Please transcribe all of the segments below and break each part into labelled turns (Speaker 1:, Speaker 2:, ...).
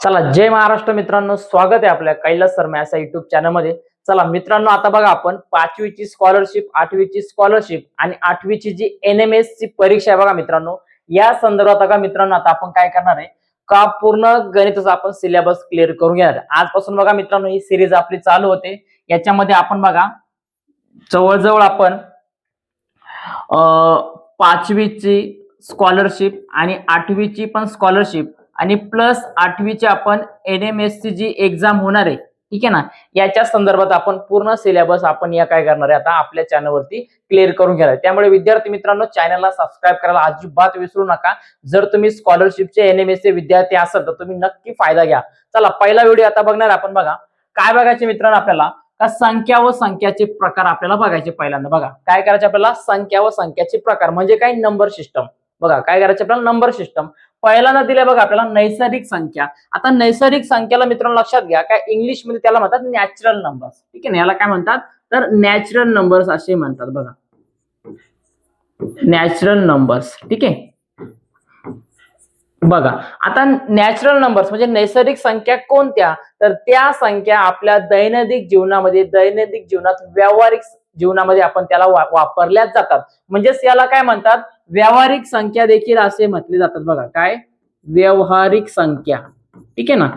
Speaker 1: चला जय महाराष्ट्र मित्रांनो. स्वागत आहे आपल्या कैलास शर्मा या युट्यूब चॅनलमध्ये चला मित्रांनो आता बघा आपण पाचवीची स्कॉलरशिप आठवीची स्कॉलरशिप आणि आठवीची जी एन एम एस ची परीक्षा आहे बघा मित्रांनो. या संदर्भात बघा मित्रांनो आता आपण काय करणार आहे? का पूर्ण गणिताचा आपण सिलेबस क्लिअर करून घेणार आजपासून बघा मित्रांनो ही सिरीज आपली चालू होते. याच्यामध्ये आपण बघा जवळजवळ आपण पाचवीची स्कॉलरशिप आणि आठवीची पण स्कॉलरशिप आणि प्लस आठवीची आपण N M S C G exam होणार आहे ठीक आहे ना? याच्या संदर्भात आपण पूर्ण सिलेबस आपण या काय करणार आहे? आता आपल्या चॅनलवरती क्लिअर करून घेणार त्यामुळे विद्यार्थी मित्रांनो चॅनलला सबस्क्राईब करायला अजिबात विसरू नका. जर तुम्ही स्कॉलरशिपचे एन एम एस चे विद्यार्थी असाल तर तुम्ही नक्की फायदा घ्या. चला पहिला व्हिडिओ आता बघणार आपण बघा. काय बघायचे मित्रांनो आपल्याला? का संख्या व संख्याचे प्रकार आपल्याला बघायचे पहिल्यांदा बघा. काय करायचे आपल्याला? संख्या व संख्याचे प्रकार म्हणजे काय? नंबर सिस्टम बघा काय करायचे आपल्याला? नंबर सिस्टम पहिल्यांदा दिले बघा आपल्याला नैसर्गिक संख्या. आता नैसर्गिक संख्याला मित्रांनो लक्षात घ्या काय इंग्लिशमध्ये त्याला म्हणतात नॅचरल नंबर्स ठीक आहे ना? याला काय म्हणतात? तर नॅचरल नंबर्स असे म्हणतात बघा. नॅचरल नंबर्स ठीक आहे? बघा आता नॅचरल नंबर्स म्हणजे नैसर्गिक संख्या कोणत्या? तर त्या संख्या आपल्या दैनंदिन जीवनामध्ये दैनंदिन जीवनात व्यावहारिक जीवनामध्ये आपण त्याला वा- वापरल्या जातात. म्हणजेच याला काय म्हणतात? व्यावहारिक संख्या देखील असे म्हटले जातात बघा. काय? व्यावहारिक संख्या. ठीक आहे ना?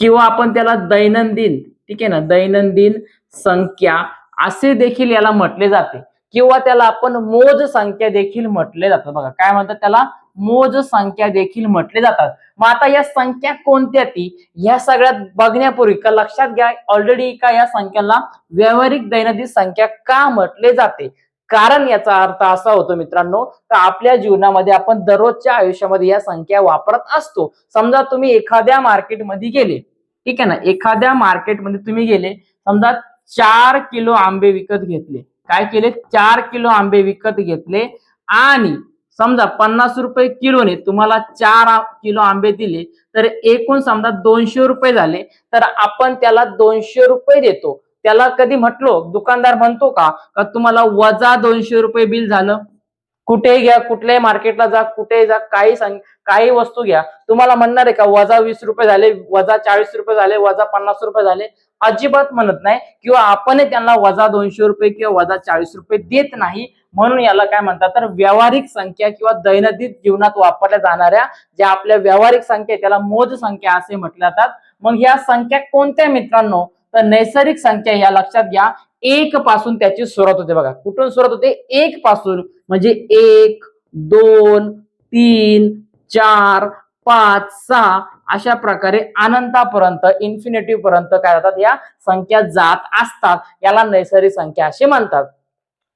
Speaker 1: किंवा आपण त्याला दैनंदिन ठीक आहे ना? दैनंदिन संख्या असे देखील याला म्हटले जाते. किंवा त्याला आपण मोज संख्या देखील म्हटले जातात बघा. काय म्हणतात त्याला? मोज संख्या देखील म्हटले जातात. मग आता या संख्या कोणत्या ती या सगळ्यात बघण्यापूर्वी का लक्षात घ्या ऑलरेडी का या संख्याला व्यावहारिक दैनंदिन संख्या का म्हटले जाते? कारण याचा अर्थ असा होतो मित्रांनो तर आपल्या जीवनामध्ये आपण दररोजच्या आयुष्यामध्ये या संख्या वापरत असतो. समजा तुम्ही एखाद्या मार्केटमध्ये गेले ठीक आहे ना? एखाद्या मार्केटमध्ये तुम्ही गेले समजा चार किलो आंबे विकत घेतले. काय केले? चार किलो आंबे विकत घेतले आणि समजा पन्नास रुपये किलोने तुम्हाला चार किलो आंबे दिले तर एकूण समजा दोनशे रुपये झाले तर आपण त्याला दोनशे रुपये देतो. त्याला कधी म्हटलो दुकानदार म्हणतो का का तुम्हाला वजा दोनशे रुपये बिल झालं? कुठेही घ्या कुठल्याही मार्केटला जा कुठेही जा काही सांग काही वस्तू घ्या. तुम्हाला म्हणणार आहे का वजा वीस रुपये झाले वजा चाळीस रुपये झाले वजा पन्नास रुपये झाले? अजिबात म्हणत नाही. किंवा आपण त्यांना वजा दोनशे रुपये किंवा वजा चाळीस रुपये देत नाही. म्हणून याला काय म्हणतात तर व्यावहारिक संख्या किंवा दैनंदिन जीवनात वापरल्या जाणाऱ्या ज्या आपल्या व्यावहारिक संख्या त्याला मोज संख्या असे म्हटल्या जातात. मग ह्या संख्या कोणत्या मित्रांनो? तर नैसर्गिक संख्या या लक्षात घ्या. एक पासून त्याची सुरुवात होते बघा. कुठून सुरुवात होते? एक पासून. म्हणजे एक दोन तीन चार पाच सहा. अशा प्रकारे अनंतापर्यंत इन्फिनेटिव्ह पर्यंत काय जातात या संख्या जात असतात. याला नैसर्गिक संख्या असे म्हणतात.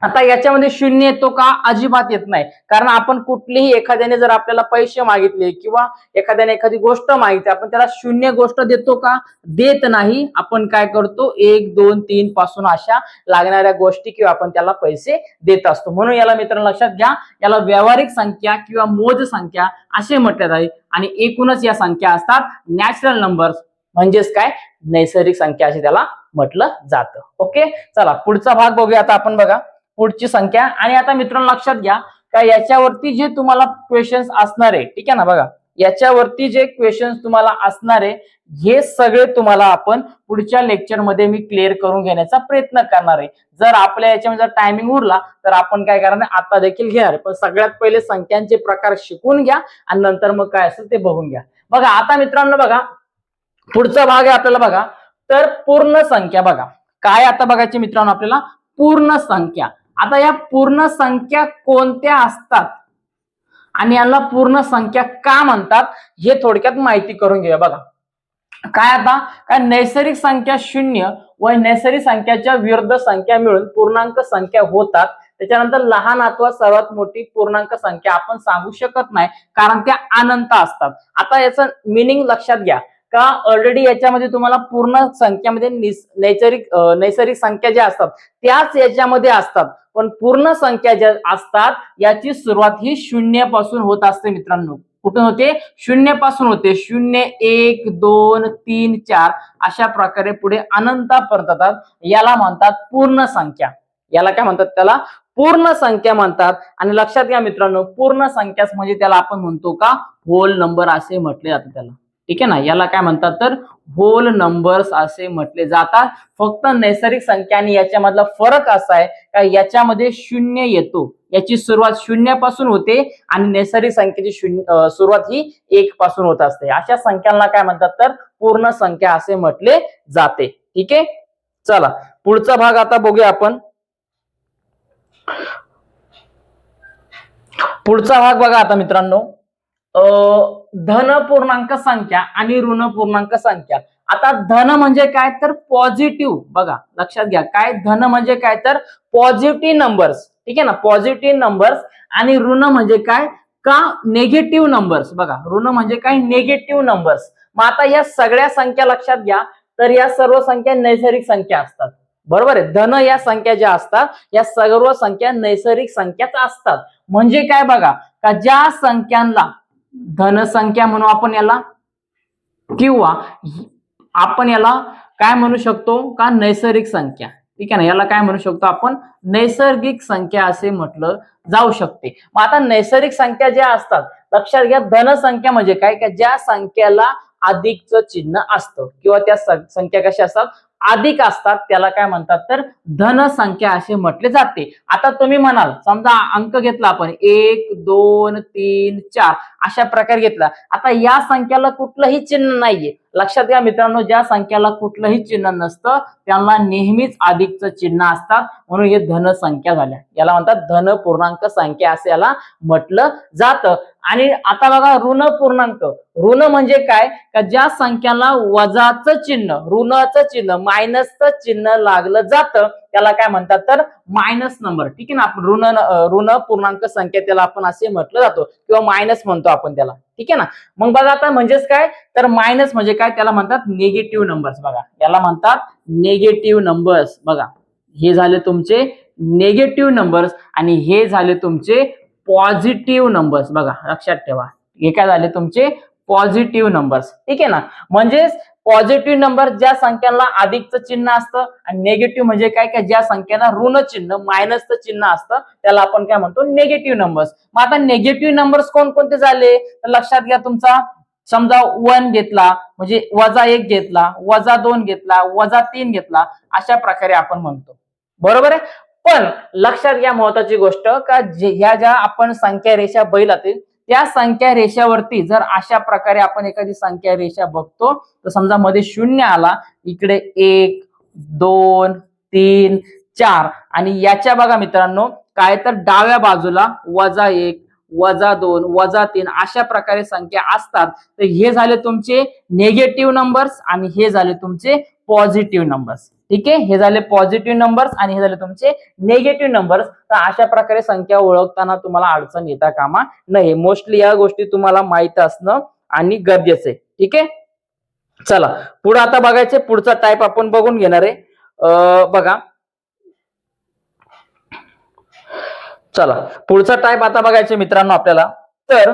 Speaker 1: आता याच्यामध्ये शून्य येतो का? अजिबात येत नाही. कारण आपण कुठलीही एखाद्याने जर आपल्याला पैसे मागितले किंवा एखाद्याने एखादी गोष्ट मागितली आपण त्याला शून्य गोष्ट देतो का? देत नाही. आपण काय करतो? एक दोन तीन पासून अशा लागणाऱ्या गोष्टी किंवा आपण त्याला पैसे देत असतो. म्हणून याला मित्रांनो लक्षात घ्या याला व्यावहारिक संख्या किंवा मोज संख्या असे म्हटले जाईल. आणि एकूणच या संख्या असतात नॅचरल नंबर्स म्हणजेच काय? नैसर्गिक संख्या असे त्याला म्हटलं जातं. ओके? चला पुढचा भाग बघूया आता आपण बघा. पुढची संख्या. आणि आता मित्रांनो लक्षात घ्या का याच्यावरती जे तुम्हाला क्वेश्चन्स असणार आहे ठीक आहे ना बघा याच्यावरती जे क्वेश्चन्स तुम्हाला असणार आहे हे सगळे तुम्हाला आपण पुढच्या लेक्चरमध्ये मी क्लिअर करून घेण्याचा प्रयत्न करणार आहे. जर आपल्या याच्यामध्ये जर टायमिंग उरला तर आपण काय करणार आता देखील घेणार पण सगळ्यात पहिले संख्यांचे प्रकार शिकून घ्या आणि नंतर मग काय असेल ते बघून घ्या. बघा आता मित्रांनो बघा पुढचा भाग आहे आपल्याला बघा तर पूर्ण संख्या बघा. काय आता बघायचे मित्रांनो आपल्याला? पूर्ण संख्या. आता या पूर्ण संख्या कोणत्या असतात? आणि याला पूर्ण संख्या का म्हणतात? हे थोडक्यात माहिती करून घेऊया. बघा. काय आता? काय नैसर्गिक संख्या शून्य व नैसर्गिक संख्याच्या विरुद्ध संख्या मिळून पूर्णांक संख्या होतात. त्याच्यानंतर लहान अथवा सर्वात मोठी पूर्णांक संख्या आपण सांगू शकत नाही कारण त्या अनंत असतात. आता याचं मिनिंग लक्षात घ्या. का ऑलरेडी याच्यामध्ये तुम्हाला पूर्ण संख्यामध्ये नैसर्गिक नैसर्गिक संख्या ज्या असतात त्याच याच्यामध्ये असतात. पण पूर्ण संख्या ज्या असतात याची सुरुवात ही शून्यापासून होत असते मित्रांनो. कुठून होते? शून्यपासून होते. शून्य एक दोन तीन चार अशा प्रकारे पुढे अनंतापर्यंत येतात याला म्हणतात पूर्ण संख्या. याला काय म्हणतात त्याला? पूर्ण संख्या म्हणतात. आणि लक्षात घ्या मित्रांनो पूर्ण संख्या म्हणजे त्याला आपण म्हणतो का? होल नंबर असे म्हटले जाते त्याला. ठीक आहे ना? याला काय म्हणतात तर होल नंबर्स असे म्हटले जातात. फक्त नैसर्गिक संख्या आणि याच्यामधला फरक असा आहे का याच्यामध्ये शून्य येतो. याची सुरुवात शून्यापासून होते आणि नैसर्गिक संख्येची शून्य सुरुवात ही एक पासून होत असते. अशा संख्यांना काय म्हणतात तर पूर्ण संख्या असे म्हटले जाते. ठीक आहे? चला पुढचा भाग आता बघूया आपण. पुढचा भाग बघा आता मित्रांनो. धन पूर्णांक संख्या आणि ऋण पूर्णांक संख्या. आता धन म्हणजे काय? तर पॉझिटिव्ह बघा लक्षात घ्या. काय? धन म्हणजे काय? तर पॉझिटिव्ह नंबर्स ठीक आहे ना? पॉझिटिव्ह नंबर्स आणि ऋण म्हणजे काय? का? नेगेटिव्ह नंबर्स बघा ऋण म्हणजे काय? नेगेटिव्ह नंबर्स मग आता या सगळ्या संख्या लक्षात घ्या. तर या सर्व संख्या नैसर्गिक संख्या असतात. बरोबर आहे? धन या संख्या ज्या असतात या सर्व संख्या नैसर्गिक संख्याच असतात. म्हणजे काय बघा? का ज्या संख्यांना धनसंख्या म्हणू आपण याला किंवा आपण याला काय म्हणू शकतो का नैसर्गिक संख्या? ठीक आहे ना? याला काय म्हणू शकतो आपण? नैसर्गिक संख्या असे म्हटलं जाऊ शकते. मग आता नैसर्गिक संख्या ज्या असतात लक्षात घ्या धनसंख्या म्हणजे काय? का ज्या संख्याला अधिकचं चिन्ह असतं किंवा त्या संख्या कशा असतात? अधिक असतात त्याला काय म्हणतात तर धनसंख्या असे म्हटले जाते. आता तुम्ही म्हणाल समजा अंक घेतला आपण एक दोन तीन चार अशा प्रकारे घेतला. आता या संख्याला कुठलंही चिन्ह नाहीये. लक्षात घ्या मित्रांनो ज्या संख्याला कुठलंही चिन्ह नसतं त्यांना नेहमीच अधिकचं चिन्ह असतात. म्हणून हे धन संख्या झाल्या. याला म्हणतात धन पूर्णांक संख्या असं याला म्हटलं जातं. आणि आता बघा ऋण पूर्णांक. ऋण म्हणजे काय? का ज्या संख्याला वजाचं चिन्ह ऋणाचं चिन्ह मायनसचं चिन्ह लागलं जातं. त्याला काय म्हणतात तर मायनस नंबर ठीक आहे ना? आपण ऋण ऋण पूर्णांक संख्या त्याला आपण असे म्हटलं जातो किंवा मायनस म्हणतो आपण त्याला. ठीक आहे ना? मग बघा आता म्हणजेच काय? तर मायनस म्हणजे काय? त्याला म्हणतात निगेटिव्ह नंबर्स बघा. याला म्हणतात निगेटिव्ह नंबर्स बघा. हे झाले तुमचे निगेटिव्ह नंबर्स आणि हे झाले तुमचे पॉझिटिव्ह नंबर्स बघा. लक्षात ठेवा. हे काय झाले तुमचे पॉझिटिव्ह नंबर्स. ठीक आहे ना? म्हणजेच पॉझिटिव्ह नंबर ज्या संख्यांना अधिकचं चिन्ह असतं आणि नेगेटिव्ह म्हणजे काय? काय? ज्या संख्यांना ऋण चिन्ह मायनसचं चिन्ह असतं त्याला आपण काय म्हणतो? नेगेटिव्ह नंबर्स मग आता नेगेटिव्ह नंबर्स कोणकोणते झाले? तर लक्षात घ्या तुमचा. समजा वन घेतला म्हणजे वजा एक घेतला वजा दोन घेतला वजा तीन घेतला अशा प्रकारे आपण म्हणतो. बरोबर आहे? पण लक्षात घ्या महत्वाची गोष्ट का ह्या ज्या आपण संख्या रेषा बैलातील त्या संख्या रेषावरती जर अशा प्रकारे आपण एखादी संख्या रेषा बघतो तर समजा मध्ये शून्य आला इकडे एक दोन तीन चार आणि याच्या बघा मित्रांनो काय तर डाव्या बाजूला वजा एक वजा दोन वजा तीन अशा प्रकारे संख्या असतात. तर हे झाले तुमचे नेगेटिव्ह नंबर्स आणि हे झाले तुमचे पॉझिटिव्ह नंबर्स ठीक आहे? हे झाले पॉझिटिव्ह नंबर्स आणि हे झाले तुमचे नेगेटिव्ह नंबर्स तर अशा प्रकारे संख्या ओळखताना तुम्हाला अडचण येता कामा नाही मोस्टली या गोष्टी तुम्हाला माहीत असणं आणि गरजेचं आहे. ठीक आहे? चला. पुढे आता बघायचे. पुढचा टाईप आपण बघून घेणार आहे. बघा. चला. पुढचा टाईप आता बघायचे मित्रांनो आपल्याला. तर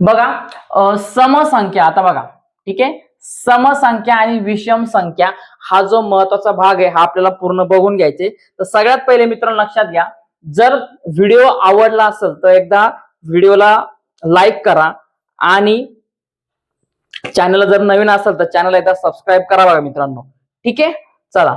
Speaker 1: बघा. समसंख्या आता बघा. ठीक आहे? समसंख्या आणि विषम संख्या हा जो महत्त्वाचा भाग आहे हा आपल्याला पूर्ण बघून घ्यायचे. तर सगळ्यात पहिले मित्रांनो लक्षात घ्या जर व्हिडिओ आवडला असेल तर एकदा व्हिडिओला लाईक करा आणि चॅनल जर नवीन असेल तर चॅनल एकदा सबस्क्राईब करा बघा मित्रांनो. ठीक आहे? चला.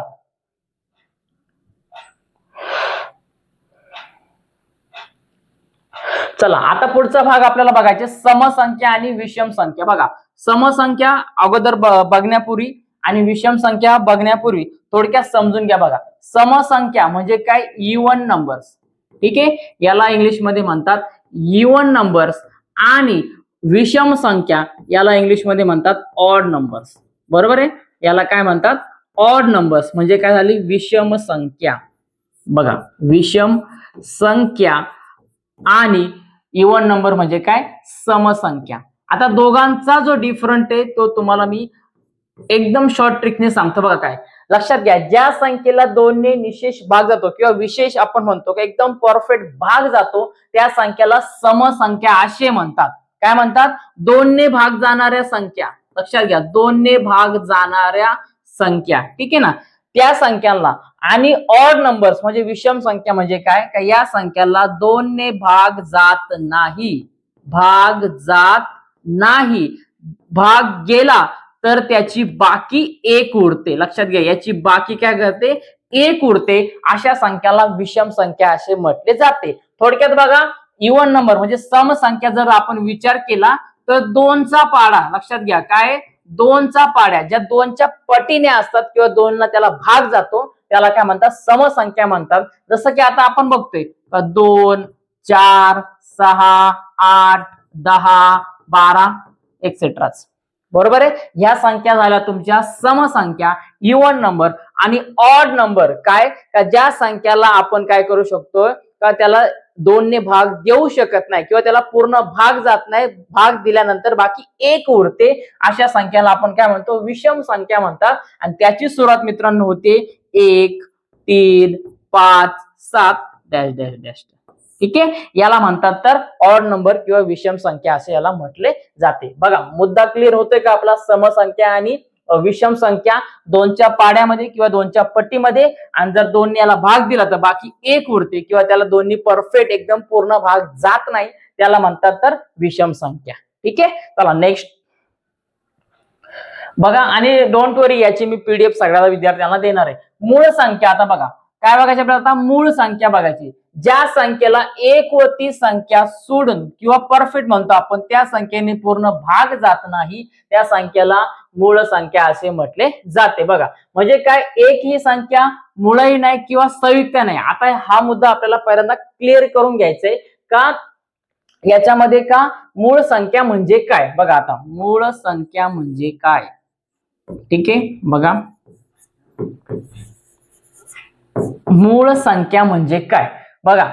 Speaker 1: चला आता पुढचा भाग आपल्याला बघायचे समसंख्या आणि विषम संख्या. बघा समसंख्या अगोदर बघण्यापूर्वी आणि विषम संख्या बघण्यापूर्वी थोडक्यात समजून घ्या बघा. समसंख्या म्हणजे काय? E इवन नंबर्स ठीक आहे? याला इंग्लिशमध्ये म्हणतात e इवन नंबर्स आणि विषम संख्या याला इंग्लिशमध्ये म्हणतात ऑड नंबर्स बरोबर आहे? याला काय म्हणतात? ऑड नंबर्स म्हणजे काय झाली? विषम संख्या. बघा. विषम संख्या आणि e इवन नंबर म्हणजे काय? समसंख्या. आता दोघांचा जो डिफरंट आहे तो तुम्हाला मी एकदम शॉर्ट ट्रिकने सांगतो बघा काय. लक्षात घ्या ज्या संख्येला दोनने निशेष भाग जातो किंवा विशेष आपण म्हणतो की एकदम परफेक्ट भाग जातो त्या संख्येला समसंख्या असे म्हणतात. काय म्हणतात? दोनने भाग जाणाऱ्या संख्या. लक्षात घ्या दोनने भाग जाणाऱ्या संख्या. ठीक आहे ना? त्या संख्यांना आणि ऑड नंबर्स म्हणजे विषम संख्या म्हणजे काय? का या संख्याला दोनने भाग जात नाही. भाग जात नाही. भाग गेला तर त्याची बाकी एक उरते लक्षात घ्या याची बाकी काय करते? एक उरते अशा संख्याला विषम संख्या असे म्हटले जाते. थोडक्यात बघा इवन नंबर म्हणजे सम संख्या जर आपण विचार केला तर दोनचा पाडा लक्षात घ्या काय? दोनचा पाड्या ज्या दोनच्या पटीने असतात किंवा दोनला त्याला भाग जातो त्याला काय म्हणतात? समसंख्या म्हणतात. जसं की आता आपण बघतोय दोन चार सहा आठ दहा बारा एक्सेट्राच बरोबर आहे? ह्या संख्या झाल्या तुमच्या समसंख्या इवन नंबर आणि ऑड नंबर काय? का ज्या संख्याला आपण काय करू शकतो का त्याला दोनने भाग देऊ शकत नाही किंवा त्याला पूर्ण भाग जात नाही भाग दिल्यानंतर बाकी एक उरते अशा संख्याला आपण काय म्हणतो? विषम संख्या म्हणतात. आणि त्याची सुरुवात मित्रांनो होते एक तीन पाच सात डॅश डॅश डॅश. ठीक आहे? याला म्हणतात तर ऑड नंबर किंवा विषम संख्या असे याला म्हटले जाते. बघा मुद्दा क्लिअर होतोय का आपला? समसंख्या आणि विषम संख्या दोनच्या पाड्यामध्ये किंवा दोनच्या पट्टीमध्ये. आणि जर दोन्ही याला भाग दिला तर बाकी एक उरते किंवा त्याला दोन्ही परफेक्ट एकदम पूर्ण भाग जात नाही त्याला म्हणतात तर विषम संख्या. ठीक आहे? चला नेक्स्ट बघा आणि डोंट वरी याची मी पीडीएफ सगळ्या विद्यार्थ्यांना देणार आहे. मूळ संख्या आता बघा. काय बघायची आपल्याला आता? मूळ संख्या बघायची. ज्या संख्येला एक व ती संख्या सोडून किंवा परफेक्ट म्हणतो आपण त्या संख्येने पूर्ण भाग जात नाही त्या संख्येला मूळ संख्या असे म्हटले जाते. बघा म्हणजे काय? एक ही संख्या मुळही नाही किंवा संयुक्त नाही. आता हा मुद्दा आपल्याला पहिल्यांदा क्लिअर करून घ्यायचंय का? याच्यामध्ये का? मूळ संख्या म्हणजे काय? बघा आता मूळ संख्या म्हणजे काय? ठीक आहे? बघा. मूळ संख्या म्हणजे काय? बघा.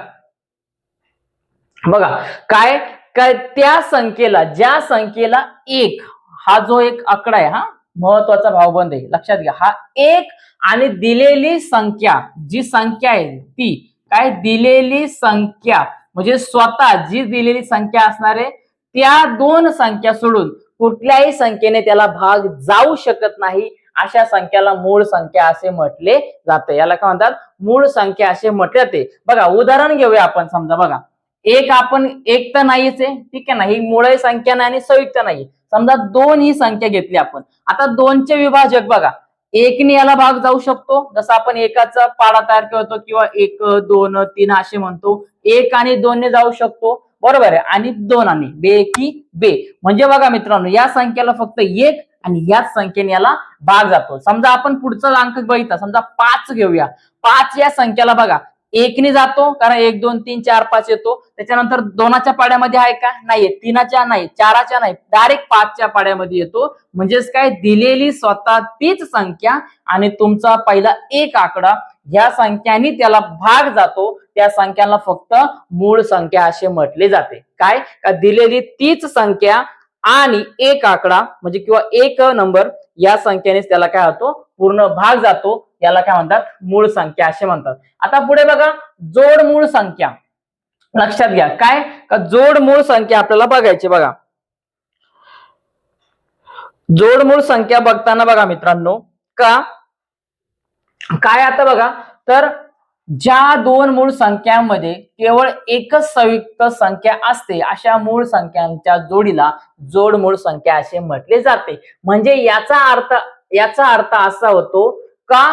Speaker 1: बघा. काय काय त्या संख्येला ज्या संख्येला एक हा जो एक आकडा आहे हा महत्त्वाचा भावबंद आहे. लक्षात घ्या. हा एक आणि दिलेली संख्या जी संख्या आहे ती काय? दिलेली संख्या. म्हणजे स्वतः जी दिलेली संख्या असणार आहे त्या दोन संख्या सोडून कुठल्याही संख्येने त्याला भाग जाऊ शकत नाही. अशा संख्याला मूळ संख्या असे म्हटले जाते. याला काय म्हणतात? मूळ संख्या असे म्हटले जाते. बघा उदाहरण घेऊया आपण समजा बघा. एक आपण एक तर नाहीच आहे ठीक आहे ना? ही मूळ संख्या नाही आणि संयुक्त नाही. समजा दोन ही संख्या घेतली आपण. आता दोनचे विभाजक बघा. एकने याला भाग जाऊ शकतो. जसं आपण एकाचा पाडा तयार करतो किंवा एक दोन तीन असे म्हणतो. एक आणि दोनने जाऊ शकतो. बरोबर आहे. आणि दोन आणि. बे की बे. म्हणजे बघा मित्रांनो या संख्येला फक्त एक आणि याच संख्येने याला भाग जातो. समजा आपण पुढचा अंक बघितला समजा पाच घेऊया. पाच या संख्येला बघा. एकने जातो कारण एक दोन तीन चार पाच येतो. त्याच्यानंतर दोनाच्या पाड्यामध्ये आहे का? नाहीये. तीनाच्या नाही चाराच्या नाही. डायरेक्ट पाचच्या पाड्यामध्ये येतो. म्हणजेच काय? दिलेली स्वतः तीच संख्या आणि तुमचा पहिला एक आकडा. ह्या संख्यानी त्याला भाग जातो. त्या संख्याला फक्त मूळ संख्या असे म्हटले जाते. काय? का दिलेली तीच संख्या आणि एक आकडा म्हणजे किंवा एक नंबर या संख्येनेच त्याला काय होतो? पूर्ण भाग जातो. याला काय म्हणतात? मूळ संख्या असे म्हणतात. आता पुढे बघा जोड मूळ संख्या. लक्षात घ्या. काय? का जोड मूळ संख्या आपल्याला बघायची बघा. जोड मूळ संख्या बघताना बघा मित्रांनो. का? काय आता बघा? तर ज्या दोन मूळ संख्यांमध्ये केवळ एकच संयुक्त संख्या असते अशा मूळ संख्यांच्या जोडीला जोड मूळ संख्या असे म्हटले जाते. म्हणजे याचा अर्थ याचा अर्थ असा होतो का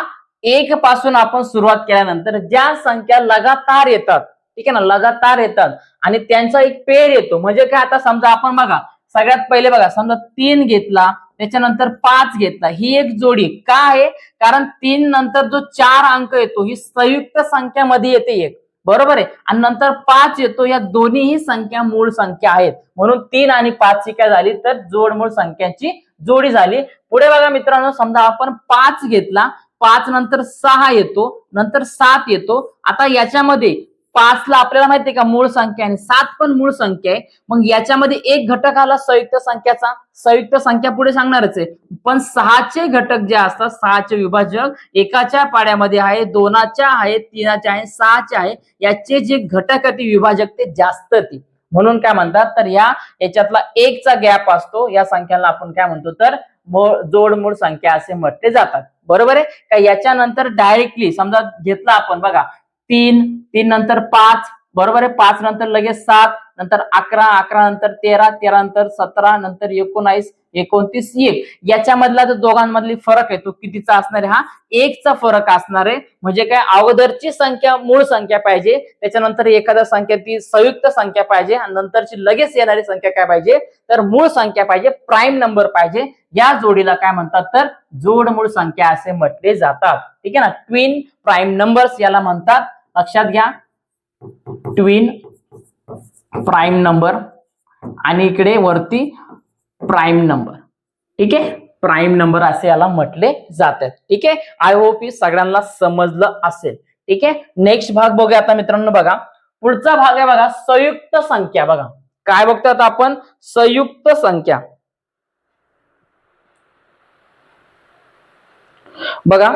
Speaker 1: एक पासून आपण सुरुवात केल्यानंतर ज्या संख्या लगातार येतात ठीक आहे ना लगातार येतात आणि त्यांचा एक पेर येतो. म्हणजे काय आता समजा आपण बघा सगळ्यात पहिले बघा समजा तीन घेतला त्याच्यानंतर पाच घेतला. ही एक जोडी का आहे? कारण तीन नंतर जो चार अंक येतो ही संयुक्त संख्यामध्ये येते एक. बरोबर आहे? आणि नंतर पाच येतो या दोन्हीही संख्या मूळ संख्या आहेत. म्हणून तीन आणि पाच ही काय झाली? तर जोड मूळ संख्यांची जोडी झाली. पुढे बघा मित्रांनो समजा आपण पाच घेतला पाच नंतर सहा येतो नंतर सात येतो. आता याच्यामध्ये पाचला आपल्याला माहितीये का मूळ संख्या आणि सात पण मूळ संख्या आहे. मग याच्यामध्ये एक घटक आला संयुक्त संख्याचा. संयुक्त संख्या पुढे सांगणारच आहे. पण सहाचे घटक जे असतात सहाचे विभाजक एकाच्या पाड्यामध्ये आहे दोनाच्या आहे तीनाच्या आहे सहाचे आहे. याचे जे घटक आहे ते विभाजक ते जास्त ती म्हणून काय म्हणतात? तर या याच्यातला एकचा गॅप असतो. या संख्याला आपण काय म्हणतो? तर मूळ संख्या असे म्हटले जातात. बरोबर आहे? का याच्यानंतर डायरेक्टली समजा घेतला आपण बघा. तीन तीन नंतर पाच बरोबर आहे? पाच नंतर लगेच सात नंतर अकरा अकरा नंतर तेरा तेरा नंतर सतरा नंतर एकोणावीस एकोणतीस एक. याच्यामधला जो दोघांमधली फरक आहे. तो कितीचा असणार आहे? हा एकचा फरक असणार आहे. म्हणजे काय? अगोदरची संख्या मूळ संख्या पाहिजे. त्याच्यानंतर एखाद्या संख्या ती संयुक्त संख्या पाहिजे. आणि नंतरची लगेच येणारी संख्या काय पाहिजे? तर मूळ संख्या पाहिजे. प्राईम नंबर पाहिजे. या जोडीला काय म्हणतात? तर जोड मूळ संख्या असे म्हटले जातात. ठीक आहे ना? ट्विन प्राईम नंबर्स याला म्हणतात. लक्षात घ्या. ट्विन प्राईम नंबर आणि इकडे वरती प्राईम नंबर ठीक आहे? प्राईम नंबर असे याला म्हटले जातात. ठीक आहे? आय होप ही सगळ्यांना समजलं असेल. ठीक आहे? नेक्स्ट भाग बघूया आता मित्रांनो बघा. पुढचा भाग आहे बघा संयुक्त संख्या बघा. काय बघतो आता आपण? संयुक्त संख्या. बघा.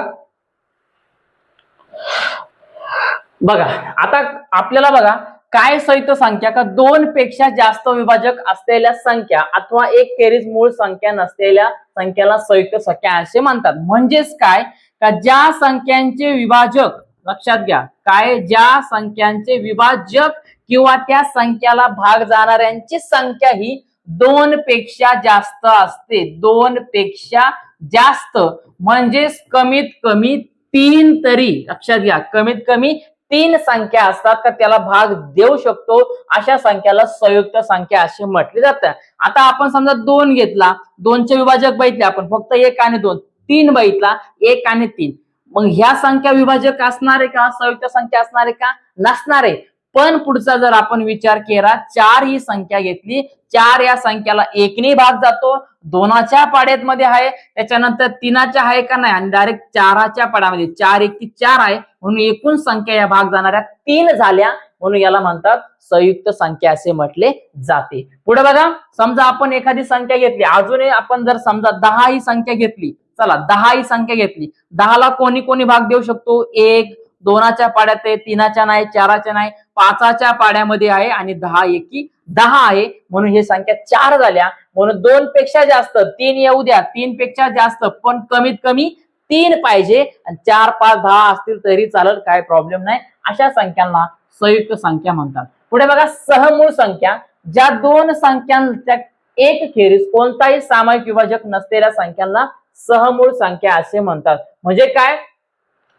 Speaker 1: बघा आता आपल्याला बघा काय सहित संख्या? का दोन पेक्षा जास्त विभाजक असलेल्या संख्या अथवा एक बेरीज मूळ संख्या नसलेल्या संख्याला संयुक्त संख्या असे म्हणतात. म्हणजेच काय? का ज्या संख्यांचे विभाजक लक्षात घ्या काय ज्या संख्यांचे विभाजक किंवा त्या संख्याला भाग जाणाऱ्यांची संख्या ही दोन पेक्षा जास्त असते. दोन पेक्षा जास्त. म्हणजेच कमीत कमी तीन तरी. लक्षात घ्या कमीत कमी तीन संख्या असतात का त्याला भाग देऊ शकतो अशा संख्याला संयुक्त संख्या असे म्हटले जाते. आता आपण समजा दोन घेतला दोनचे विभाजक बघितले आपण फक्त एक आणि दोन तीन बघितला एक आणि तीन. मग ह्या संख्या विभाजक असणार आहे का? संयुक्त संख्या असणार आहे का? नसणार आहे. पण पुढचा जर आपण विचार केला चार ही संख्या घेतली चार या संख्याला एकने भाग जातो दोनाच्या पाड्यात मध्ये आहे त्याच्यानंतर तीनाच्या आहे का नाही? आणि डायरेक्ट चाराच्या पाड्यामध्ये. चार एक ती चार आहे म्हणून एकूण संख्या या भाग जाणाऱ्या तीन झाल्या म्हणून याला म्हणतात संयुक्त संख्या असे म्हटले जाते. पुढे बघा समजा आपण एखादी संख्या घेतली. अजूनही आपण जर समजा दहा ही संख्या घेतली चला दहा ही संख्या घेतली. दहाला कोणी कोणी भाग देऊ शकतो? एक दोनाच्या पाड्यात आहे तीनाच्या नाही चाराच्या नाही पाचाच्या पाड्यामध्ये आहे आणि दहा एकी दहा आहे. म्हणून ही संख्या चार झाल्या. म्हणून दोन पेक्षा जास्त तीन येऊ द्या. तीन पेक्षा जास्त पण कमीत कमी तीन पाहिजे. आणि चार पाच दहा असतील तरी चालेल काय प्रॉब्लेम नाही. अशा संख्यांना संयुक्त संख्या म्हणतात. पुढे बघा सहमूळ संख्या. ज्या दोन संख्यांच्या एक खेरीज कोणताही सामायिक विभाजक नसलेल्या संख्यांना सहमूळ संख्या असे म्हणतात. म्हणजे काय?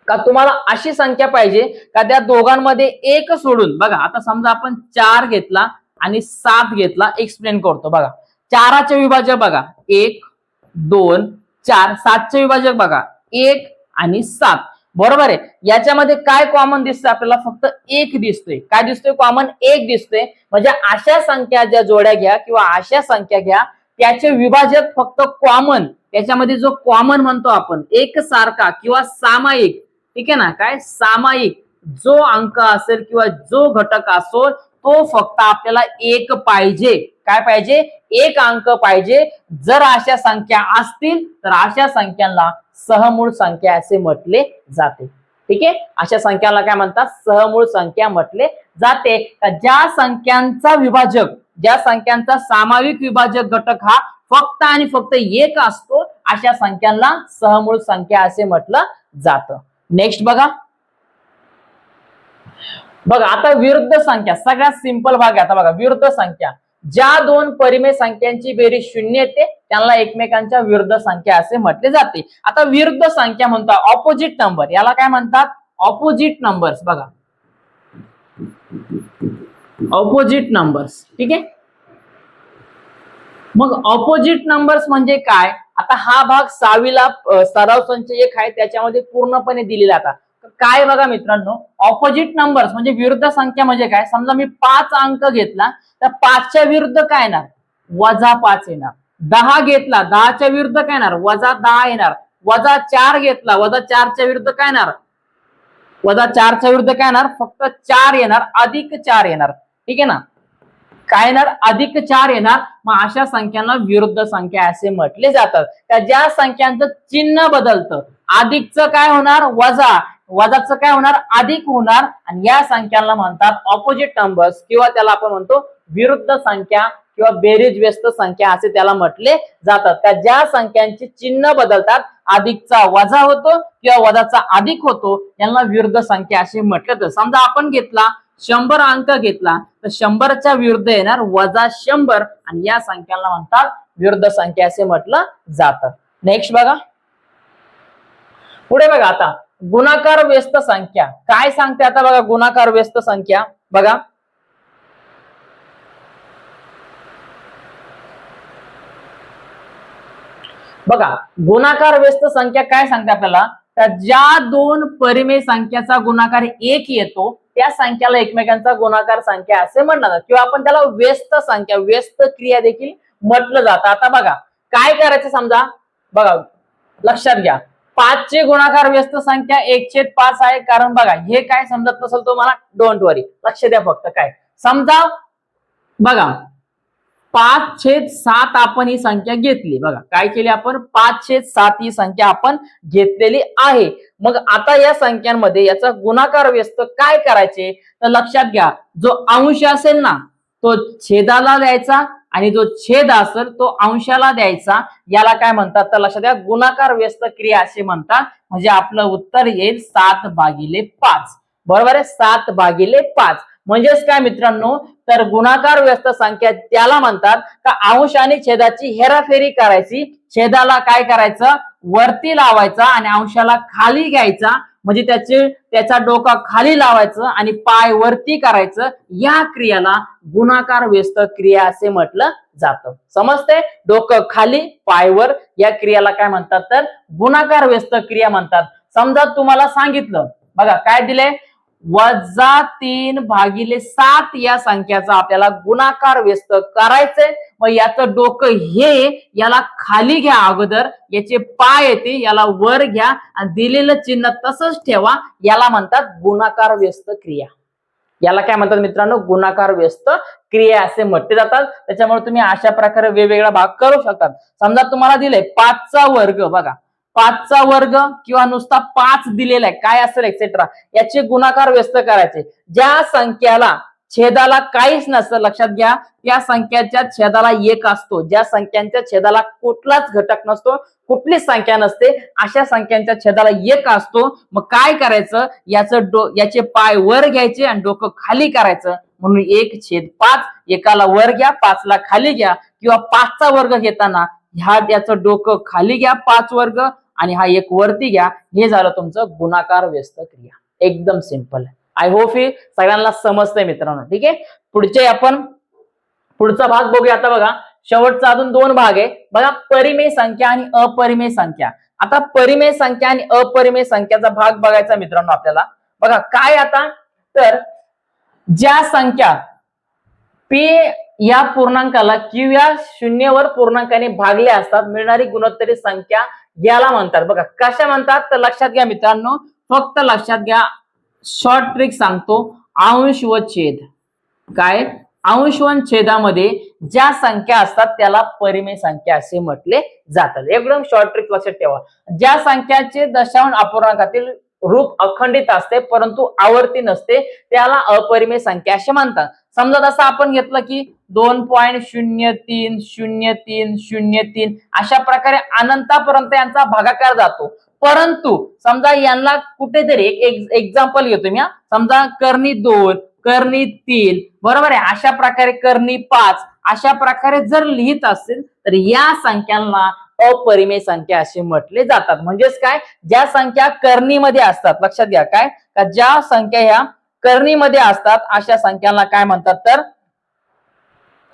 Speaker 1: का तुम्हाला अशी संख्या पाहिजे का त्या दोघांमध्ये एक सोडून बघा आता समजा आपण चार घेतला आणि सात घेतला एक्सप्लेन करतो बघा. चाराचे विभाजक बघा एक दोन चार सातचे विभाजक बघा एक आणि सात. बरोबर आहे? याच्यामध्ये काय कॉमन दिसतं आपल्याला फक्त एक दिसतोय. काय दिसतोय? कॉमन एक दिसतोय. म्हणजे अशा संख्या ज्या जोड्या घ्या किंवा अशा संख्या घ्या त्याचे विभाजक फक्त कॉमन त्याच्यामध्ये जो कॉमन म्हणतो आपण एक सारखा किंवा सामायिक ठीक आहे ना? काय? सामायिक. जो अंक असेल किंवा जो घटक असो तो फक्त आपल्याला एक पाहिजे. काय पाहिजे? एक अंक पाहिजे. जर अशा संख्या असतील तर अशा संख्यांना सहमूळ संख्या असे म्हटले जाते. ठीक आहे? अशा संख्याला काय म्हणतात? सहमूळ संख्या म्हटले जाते. ज्या संख्यांचा विभाजक ज्या संख्यांचा सामाविक विभाजक घटक हा फक्त आणि फक्त एक असतो अशा संख्यांना सहमूळ संख्या असे म्हटलं जातं. नेक्स्ट बघा. बघा आता विरुद्ध संख्या सगळ्यात सिंपल भाग आहे. आता बघा विरुद्ध संख्या. ज्या दोन परिमेय संख्यांची बेरीज शून्य येते त्यांना एकमेकांच्या विरुद्ध संख्या असे म्हटले जाते. आता विरुद्ध संख्या म्हणतात ऑपोजिट नंबर याला काय म्हणतात? ऑपोजिट नंबर्स बघा. ऑपोजिट नंबर्स ठीक आहे? मग ऑपोजिट नंबर्स म्हणजे काय? आता हा भाग सहावीला सराव संच एक आहे त्याच्यामध्ये पूर्णपणे दिलेला आता. काय बघा मित्रांनो ऑपोजिट नंबर्स म्हणजे विरुद्ध संख्या म्हणजे काय? समजा मी पाच अंक घेतला तर पाचच्या विरुद्ध काय येणार? वजा पाच येणार. दहा घेतला दहाच्या विरुद्ध काय येणार? वजा दहा येणार. वजा चार घेतला वजा चारच्या विरुद्ध काय येणार? वजा चारच्या विरुद्ध काय येणार? फक्त चार येणार अधिक चार येणार. ठीक आहे ना? काय येणार? अधिक चार येणार. मग अशा संख्यांना विरुद्ध संख्या असे म्हटले जातात. त्या ज्या संख्यांचं चिन्ह बदलतं अधिकचं काय होणार? वजा. वजाचं काय होणार? अधिक होणार. आणि या संख्यांना म्हणतात ऑपोजिट नंबर्स किंवा त्याला आपण म्हणतो विरुद्ध संख्या किंवा बेरीज व्यस्त संख्या असे त्याला म्हटले जातात. त्या ज्या संख्यांची चिन्ह बदलतात अधिकचा वजा होतो किंवा वजाचा अधिक होतो यांना विरुद्ध संख्या असे म्हटलं तर समजा आपण घेतला शंभर अंक घेतला तर शंभरच्या विरुद्ध येणार वजा शंभर. आणि या संख्याला म्हणतात विरुद्ध संख्या असे म्हटलं जात. नेक्स्ट बघा. पुढे बघा आता. गुणाकार व्यस्त संख्या. काय सांगते आता बघा गुणाकार व्यस्त संख्या? बघा. बघा गुणाकार व्यस्त संख्या काय सांगते आपल्याला? तर ज्या दोन परिमेय संख्याचा गुणाकार एक येतो त्या संख्याला एकमेकांचा गुणाकार संख्या असे म्हणलं जातं किंवा आपण त्याला व्यस्त संख्या व्यस्त क्रिया देखील म्हटलं जातं. आता बघा काय करायचं समजा? बघा लक्षात घ्या. पाचचे गुणाकार व्यस्त संख्या एकशे पाच आहे. कारण बघा हे काय समजत नसेल तो मला डोंट वरी लक्ष द्या फक्त काय. समजा बघा पाच छेद सात आपण ही संख्या घेतली. बघा काय केली आपण? पाच छेद सात ही संख्या आपण घेतलेली आहे. मग आता या संख्यांमध्ये याचा गुणाकार व्यस्त काय करायचे? तर लक्षात घ्या जो अंश असेल ना तो छेदाला द्यायचा आणि जो छेद असेल तो अंशाला द्यायचा. याला काय म्हणतात? तर लक्षात घ्या गुणाकार व्यस्त क्रिया असे म्हणतात. म्हणजे आपलं उत्तर येईल सात भागिले पाच. बरोबर आहे? सात भागिले पाच. म्हणजेच काय मित्रांनो? तर गुणाकार व्यस्त संख्या त्याला म्हणतात का अंश आणि छेदाची हेराफेरी करायची. छेदाला काय करायचं? वरती लावायचा आणि अंशाला खाली घ्यायचा. म्हणजे त्याचे त्याचा डोका खाली लावायचं आणि पाय वरती करायचं. या क्रियाला गुणाकार व्यस्त क्रिया असे म्हटलं जातं. समजते डोकं खाली पायवर या क्रियाला काय म्हणतात तर? गुणाकार व्यस्त क्रिया म्हणतात. समजा तुम्हाला सांगितलं. बघा काय दिले वजा तीन भागिले सात या संख्याचा आपल्याला गुणाकार व्यस्त करायचंय. मग याचं डोकं हे याला खाली घ्या अगोदर. याचे पाय येते याला वर घ्या आणि दिलेलं चिन्ह तसंच ठेवा. याला म्हणतात गुणाकार व्यस्त क्रिया. याला काय म्हणतात मित्रांनो? गुणाकार व्यस्त क्रिया. असे म्हटले जातात. त्याच्यामुळे तुम्ही अशा प्रकारे वेगवेगळा भाग करू शकतात. समजा तुम्हाला दिलंय पाचचा वर्ग बघा. पाचचा वर्ग किंवा नुसता पाच दिलेला आहे. काय असेल एक्सेट्रा याचे गुणाकार व्यस्त करायचे. ज्या संख्याला छेदाला काहीच नसतं लक्षात घ्या त्या संख्याच्या छेदाला एक असतो. ज्या संख्यांच्या छेदाला कुठलाच घटक नसतो कुठलीच संख्या नसते अशा संख्यांच्या छेदाला एक असतो. मग काय करायचं? याचं डो याचे पाय वर घ्यायचे आणि डोकं खाली करायचं. म्हणून एक छेद पाच एकाला वर घ्या पाचला खाली घ्या किंवा पाचचा वर्ग घेताना ह्या याचं डोकं खाली घ्या पाच वर्ग. आणि हा एक वरती घ्या. हे झालं तुमचं गुणाकार व्यस्त क्रिया. एकदम सिंपल आय होप हे सगळ्यांना समजतंय मित्रांनो. ठीक आहे? पुढचे आपण पुढचा भाग बघूया आता बघा. शेवटचा अजून दोन भाग आहे. बघा परिमेय संख्या आणि अपरिमेय संख्या. आता परिमेय संख्या आणि अपरिमेय संख्याचा भाग बघायचा मित्रांनो आपल्याला. बघा काय आता? तर ज्या संख्या पी या पूर्णांकाला क्यू या शून्यवर पूर्णांकाने भागल्या असतात मिळणारी गुणोत्तरी संख्या याला म्हणतात. बघा कशा म्हणतात? तर लक्षात घ्या मित्रांनो फक्त लक्षात घ्या. शॉर्ट ट्रिक सांगतो. अंश व छेद. काय? अंश व छेदामध्ये ज्या संख्या असतात त्याला परिमेय संख्या असे म्हटले जातात. एकदम शॉर्ट ट्रिक लक्षात ठेवा. ज्या संख्याचे दशांश अपूर्णांकातील रूप अखंडित असते परंतु आवर्ती नसते त्याला अपरिमेय संख्या असे म्हणतात. समजा जसं आपण घेतलं की दोन पॉईंट शून्य तीन शून्य तीन शून्य तीन अशा प्रकारे अनंतापर्यंत यांचा भागाकार जातो. परंतु समजा यांना कुठेतरी एक एक्झाम्पल घेतो मी समजा करणी दोन करणी तीन बरोबर आहे? अशा प्रकारे करणी पाच अशा प्रकारे जर लिहित असेल तर या संख्यांना अपरिमेय संख्या असे म्हटले जातात. म्हणजेच काय? ज्या संख्या करणीमध्ये असतात लक्षात घ्या काय? का ज्या संख्या ह्या करणीमध्ये असतात अशा संख्यांना काय म्हणतात तर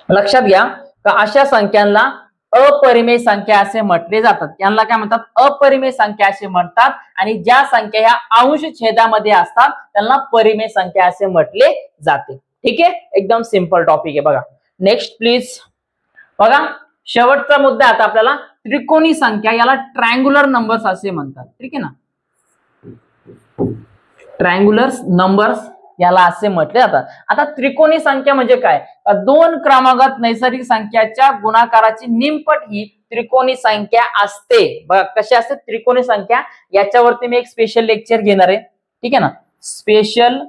Speaker 1: लक्षात घ्या का अशा संख्यांना अपरिमेय संख्या असे म्हटले जातात. यांना काय म्हणतात? अपरिमेय संख्या असे म्हणतात आणि ज्या संख्या ह्या अंश छेदामध्ये असतात त्यांना परिमेय संख्या असे म्हटले जाते. ठीक आहे? एकदम सिंपल टॉपिक आहे बघा. नेक्स्ट प्लीज बघा शेवटचा मुद्दा आता आपल्याला. त्रिकोणी संख्या याला ट्रँग्युलर नंबर्स असे म्हणतात. ठीक आहे ना? ट्रँग्युलर नंबर्स याला असे म्हटले जातात. आता त्रिकोणी संख्या म्हणजे काय? दोन क्रमांकात नैसर्गिक संख्याच्या गुणाकाराची निमपट ही त्रिकोणी संख्या असते. बघा कशी असते? त्रिकोणी संख्या. याच्यावरती मी एक स्पेशल लेक्चर घेणार आहे. ठीक आहे ना? स्पेशल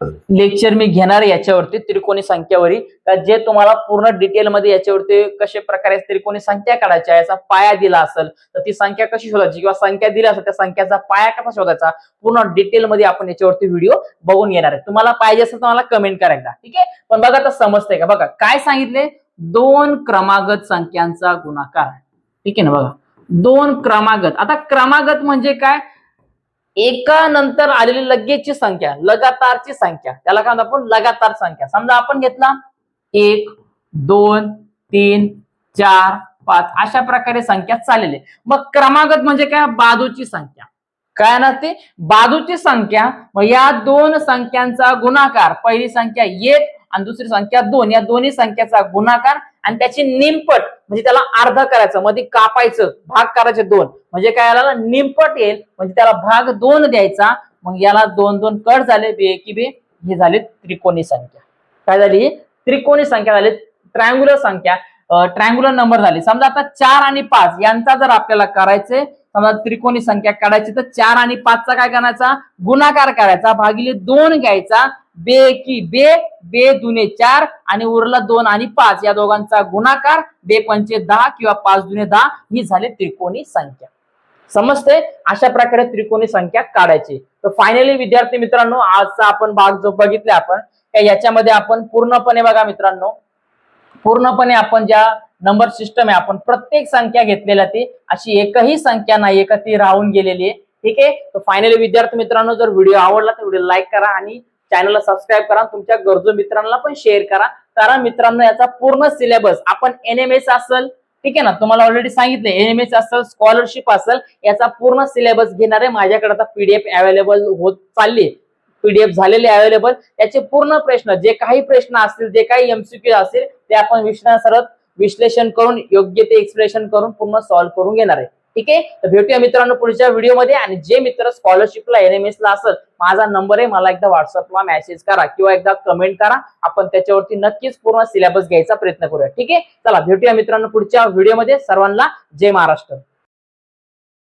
Speaker 1: लेक्चर मी घेणार याच्यावरती त्रिकोणी संख्यावरी. जे तुम्हाला पूर्ण डिटेलमध्ये याच्यावरती कशा प्रकारे त्रिकोणी संख्या काढायच्या याचा पाया दिला असेल तर ती संख्या कशी शोधायची? किंवा संख्या दिली असेल त्या संख्याचा पाया कसा शोधायचा? पूर्ण डिटेलमध्ये आपण याच्यावरती व्हिडिओ बघून घेणार आहे. तुम्हाला पाहिजे असेल तुम्हाला कमेंट करायचा ठीक आहे? पण बघा आता समजतंय का? बघा काय सांगितले? दोन क्रमागत संख्यांचा गुणाकार ठीक आहे ना बघा. दोन क्रमागत. आता क्रमागत म्हणजे काय? एका नंतर आलेली लगेचची संख्या लगातारची संख्या. त्याला काय म्हणतो आपण? लगातार संख्या. समजा आपण घेतला एक दोन तीन चार पाच अशा प्रकारे संख्या चाललेली. मग क्रमागत म्हणजे काय? बाजूची संख्या. काय नसते बाजूची संख्या. मग या दोन संख्यांचा गुणाकार. पहिली संख्या एक आणि दुसरी संख्या दोन. या दोन्ही संख्याचा गुणाकार आणि त्याची निमपट म्हणजे त्याला अर्ध करायचं मध्ये कापायचं भाग करायचे दोन. म्हणजे काय याला? निमपट येईल. म्हणजे त्याला भाग दोन द्यायचा. मग याला दोन दोन कट झाले बे की बे हे झाले त्रिकोणी संख्या. काय झाली? त्रिकोणी संख्या झाली ट्रायंगुलर संख्या. ट्रायंगुलर नंबर झाली. समजा आता चार आणि पाच यांचा जर आपल्याला करायचे समजा त्रिकोणी संख्या काढायची तर चार आणि पाचचा काय करायचा? गुणाकार करायचा. भागिले दोन घ्यायचा. बे की बे बे दुने चार आणि उरला दोन आणि पाच. या दोघांचा गुणाकार बे पंचे दहा किंवा पाच दुने दहा. ही झाली त्रिकोणी संख्या. समजते अशा प्रकारे त्रिकोणी संख्या काढायची. तर फायनली विद्यार्थी मित्रांनो आजचा आपण भाग जो बघितला आपण याच्यामध्ये आपण पूर्णपणे बघा मित्रांनो. पूर्णपणे आपण ज्या नंबर सिस्टम आहे आपण प्रत्येक संख्या घेतलेल्या ती अशी एकही संख्या नाही का ती राहून गेलेली आहे. ठीक आहे? तर फायनली विद्यार्थी मित्रांनो जर व्हिडिओ आवडला तर व्हिडिओ लाईक करा आणि चॅनलला सबस्क्राईब करा तुमच्या गरजू मित्रांना पण शेअर करा. कारण मित्रांनो याचा पूर्ण सिलेबस आपण एन एम एस असेल ठीक आहे ना? तुम्हाला ऑलरेडी सांगितलं एनएमएस असेल स्कॉलरशिप असेल याचा पूर्ण सिलेबस घेणार आहे. माझ्याकडे आता पीडीएफ अवेलेबल होत चालली पीडीएफ झालेले अवेलेबल त्याचे पूर्ण प्रश्न जे काही प्रश्न असतील जे काही एमसीक्यू असतील ते आपण विश्लेषण विश्लेषण करून योग्य ते एक्सप्रेशन करून पूर्ण सॉल्व्ह करून घेणार आहे. ठीक आहे? तर भेटूया मित्रांनो पुढच्या व्हिडिओमध्ये. आणि जे मित्र स्कॉलरशिपला एनएमएस ला असेल माझा नंबर आहे. मला एकदा व्हॉट्सअपला मेसेज करा किंवा एकदा कमेंट करा. आपण त्याच्यावरती नक्कीच पूर्ण सिलेबस घ्यायचा प्रयत्न करूया. ठीक आहे? चला भेटूया मित्रांनो पुढच्या व्हिडिओमध्ये. सर्वांना जय महाराष्ट्र.